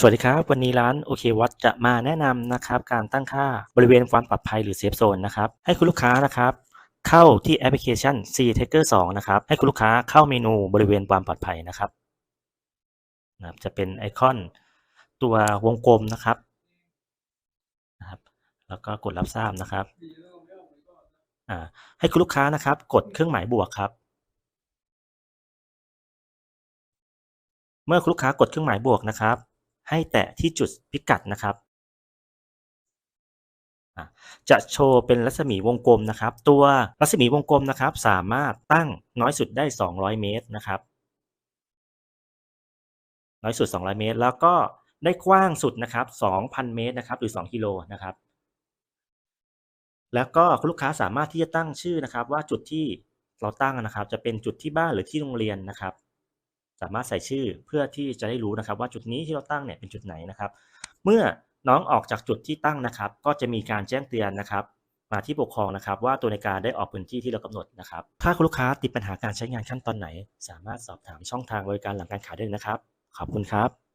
สวัสดีครับ วันนี้ร้านโอเควัตจะมาแนะนำนะครับการตั้งค่าบริเวณความปลอดภัยหรือเซฟโซนนะครับให้คุณลูกค้านะครับเข้าที่แอปพลิเคชัน C Taker 2นะครับให้คุณลูกค้าเข้าเมนูบริเวณความปลอดภัยนะครับนะครับจะเป็นไอคอนตัววงกลมนะครับนะครับ แล้วก็กดรับทราบนะครับอ่าให้คุณลูกค้านะครับ กดเครื่องหมายบวกครับเมื่อคุณลูกค้ากดเครื่องหมายบวกนะครับ ให้แตะที่จุดพิกัดนะครับ จะโชว์เป็นรัศมีวงกลมนะครับ ตัวรัศมีวงกลมนะครับ สามารถตั้งน้อยสุดได้ 200 เมตรนะครับ น้อยสุด 200 เมตร แล้วก็ได้กว้างสุดนะครับ 2,000 เมตรนะครับหรือ 2 กิโลนะครับ แล้วก็คุณลูกค้าสามารถที่จะตั้งชื่อนะครับ ว่าจุดที่เราตั้งนะครับ จะเป็นจุดที่บ้านหรือที่โรงเรียนนะครับ สามารถใส่ชื่อเพื่อที่จะได้รู้นะครับ ว่าจุดนี้ที่เราตั้งเนี่ยเป็นจุดไหนนะครับ เมื่อน้องออกจากจุดที่ตั้งนะครับ ก็จะมีการแจ้งเตือนนะครับ มาที่ปกครองนะครับ ว่าตัวในการได้ออกพื้นที่ที่เรากำหนดนะครับ ถ้าคุณลูกค้าติดปัญหาการใช้งานขั้นตอนไหน สามารถสอบถามช่องทางบริการหลังการขายได้เลยนะครับ ขอบคุณครับ